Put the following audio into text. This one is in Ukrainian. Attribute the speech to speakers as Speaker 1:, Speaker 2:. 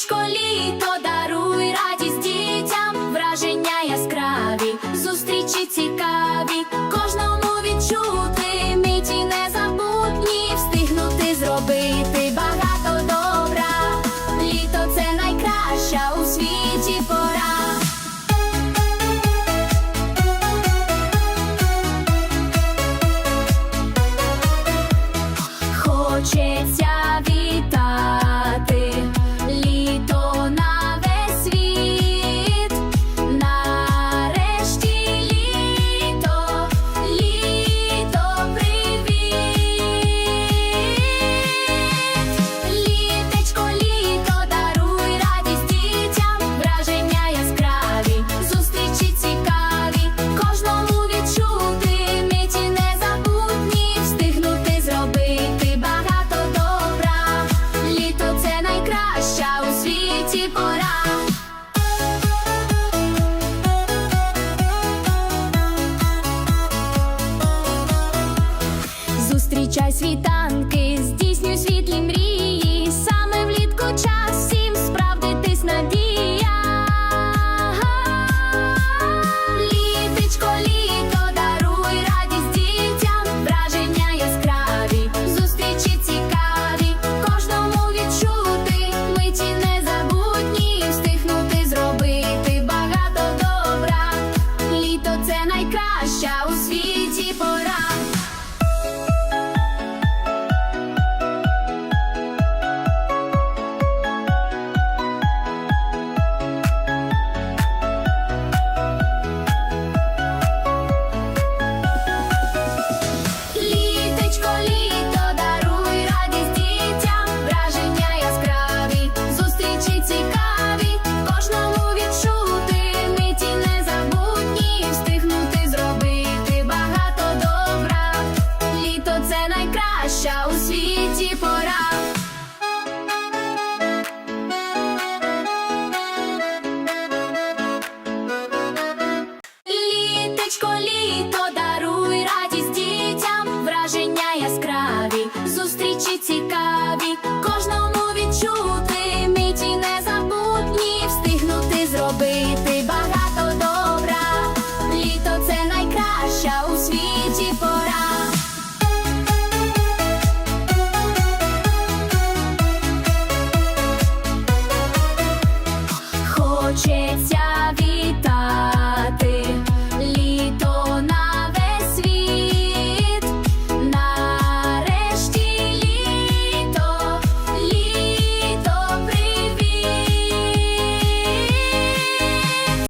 Speaker 1: Сонечко літо даруй радість дітям, враження яскраві, зустрічі цікаві. зустрічай світанки, здійснюй світлі мрії. Саме влітку час всім справдитись надія. Літечко, літо, даруй радість дітям, враження яскраві, зустрічі цікаві, кожному відчути, миті незабутні, встигнути зробити багато добра. Літо це найкраща у світі пора.